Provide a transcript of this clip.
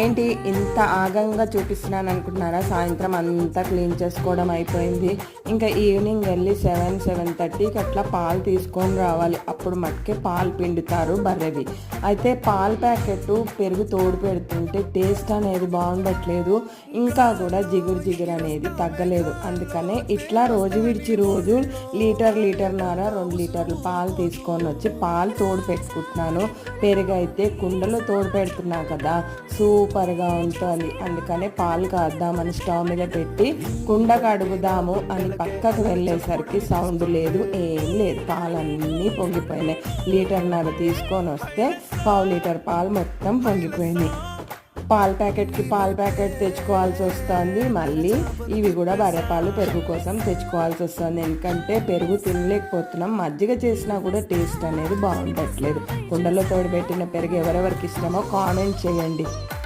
ఏంటి ఇంత ఆగంగా చూపిస్తున్నాను అనుకుంటున్నారా? సాయంత్రం అంతా క్లీన్ చేసుకోవడం అయిపోయింది. ఇంకా ఈవినింగ్ వెళ్ళి సెవెన్ సెవెన్ థర్టీకి అట్లా పాలు తీసుకొని రావాలి. అప్పుడు మట్టుకే పాలు పిండుతారు బర్రెవి. అయితే పాల ప్యాకెట్ పెరుగు తోడు పెడుతుంటే టేస్ట్ అనేది బాగుండట్లేదు. ఇంకా కూడా జిగురు జిగురు అనేది తగ్గలేదు. అందుకనే ఇట్లా రోజు విడిచి రోజు లీటర్ లీటర్న్నర రెండు లీటర్లు పాలు తీసుకొని వచ్చి పాలు తోడు పెట్టుకుంటున్నాను. పెరుగు అయితే కుండలో తోడు పెడుతున్నా కదా. సూపర్గా ఉంటుంది. అందుకనే పాలు కాద్దామని స్టవ్ మీద పెట్టి కుండ కడుగుదాము అని పక్కకు వెళ్ళేసరికి సౌండ్ లేదు ఏం లేదు. పాలన్నీ పొంగిపోయినాయి. లీటర్ నర తీసుకొని వస్తే పావు లీటర్ పాలు మొత్తం పొంగిపోయినాయి. పాల ప్యాకెట్కి పాల ప్యాకెట్ తెచ్చుకోవాల్సి వస్తుంది. మళ్ళీ ఇవి కూడా బర్రెపాలు పెరుగు కోసం తెచ్చుకోవాల్సి వస్తుంది. ఎందుకంటే పెరుగు తినలేకపోతున్నాం. మజ్జిగ చేసినా కూడా టేస్ట్ అనేది బాగుండట్లేదు. కుండలో తోడుపెట్టిన పెరుగు ఎవరెవరికి ఇష్టమో కామెంట్ చేయండి.